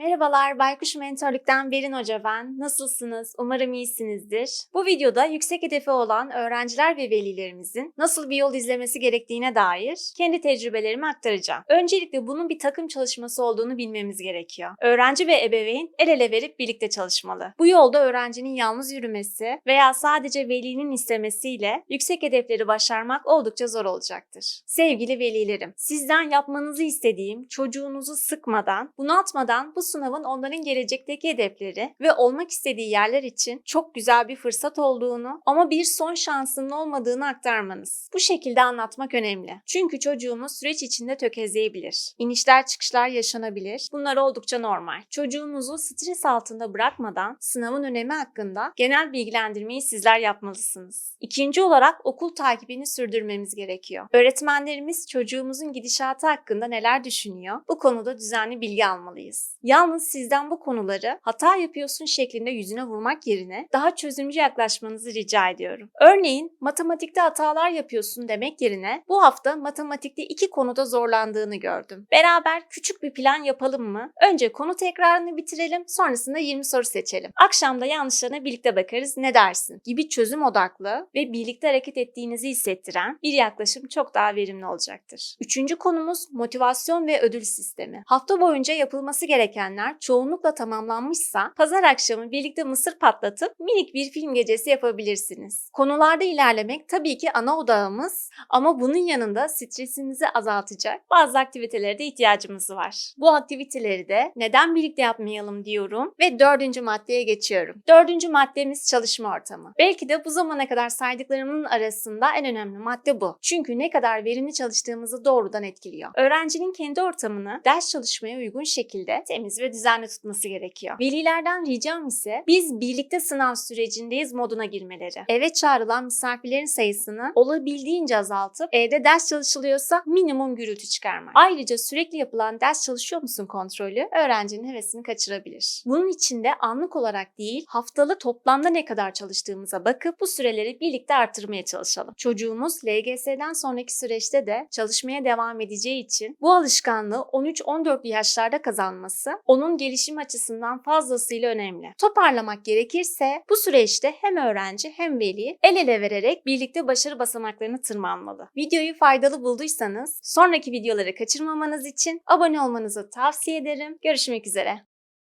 Merhabalar, Baykuş Mentörlük'ten Berin Hoca ben. Nasılsınız? Umarım iyisinizdir. Bu videoda yüksek hedefi olan öğrenciler ve velilerimizin nasıl bir yol izlemesi gerektiğine dair kendi tecrübelerimi aktaracağım. Öncelikle bunun bir takım çalışması olduğunu bilmemiz gerekiyor. Öğrenci ve ebeveyn el ele verip birlikte çalışmalı. Bu yolda öğrencinin yalnız yürümesi veya sadece velinin istemesiyle yüksek hedefleri başarmak oldukça zor olacaktır. Sevgili velilerim, sizden yapmanızı istediğim çocuğunuzu sıkmadan, bunaltmadan bu sınavın onların gelecekteki hedefleri ve olmak istediği yerler için çok güzel bir fırsat olduğunu ama bir son şansının olmadığını aktarmanız. Bu şekilde anlatmak önemli. Çünkü çocuğumuz süreç içinde tökezleyebilir. İnişler çıkışlar yaşanabilir. Bunlar oldukça normal. Çocuğunuzu stres altında bırakmadan sınavın önemi hakkında genel bilgilendirmeyi sizler yapmalısınız. İkinci olarak okul takibini sürdürmemiz gerekiyor. Öğretmenlerimiz çocuğumuzun gidişatı hakkında neler düşünüyor? Bu konuda düzenli bilgi almalıyız. Yalnız sizden bu konuları hata yapıyorsun şeklinde yüzüne vurmak yerine daha çözümcü yaklaşmanızı rica ediyorum. Örneğin matematikte hatalar yapıyorsun demek yerine bu hafta matematikte iki konuda zorlandığını gördüm. Beraber küçük bir plan yapalım mı? Önce konu tekrarını bitirelim, sonrasında 20 soru seçelim. Akşam da yanlışlarına birlikte bakarız ne dersin? Gibi çözüm odaklı ve birlikte hareket ettiğinizi hissettiren bir yaklaşım çok daha verimli olacaktır. Üçüncü konumuz motivasyon ve ödül sistemi. Hafta boyunca yapılması gerekenler çoğunlukla tamamlanmışsa pazar akşamı birlikte mısır patlatıp minik bir film gecesi yapabilirsiniz. Konularda ilerlemek tabii ki ana odağımız ama bunun yanında stresinizi azaltacak bazı aktivitelere de ihtiyacımız var. Bu aktiviteleri de neden birlikte yapmayalım diyorum ve dördüncü maddeye geçiyorum. Dördüncü maddemiz çalışma ortamı. Belki de bu zamana kadar saydıklarımın arasında en önemli madde bu. Çünkü ne kadar verimli çalıştığımızı doğrudan etkiliyor. Öğrencinin kendi ortamını ders çalışmaya uygun şekilde temiz ve düzenli tutması gerekiyor. Velilerden ricam ise biz birlikte sınav sürecindeyiz moduna girmeleri. Eve çağrılan misafirlerin sayısını olabildiğince azaltıp evde ders çalışılıyorsa minimum gürültü çıkarmak. Ayrıca sürekli yapılan ders çalışıyor musun kontrolü öğrencinin hevesini kaçırabilir. Bunun için de anlık olarak değil haftalık toplamda ne kadar çalıştığımıza bakıp bu süreleri birlikte artırmaya çalışalım. Çocuğumuz LGS'den sonraki süreçte de çalışmaya devam edeceği için bu alışkanlığı 13-14 yaşlarda kazanması onun gelişim açısından fazlasıyla önemli. Toparlamak gerekirse bu süreçte hem öğrenci hem veli el ele vererek birlikte başarı basamaklarını tırmanmalı. Videoyu faydalı bulduysanız sonraki videoları kaçırmamanız için abone olmanızı tavsiye ederim. Görüşmek üzere.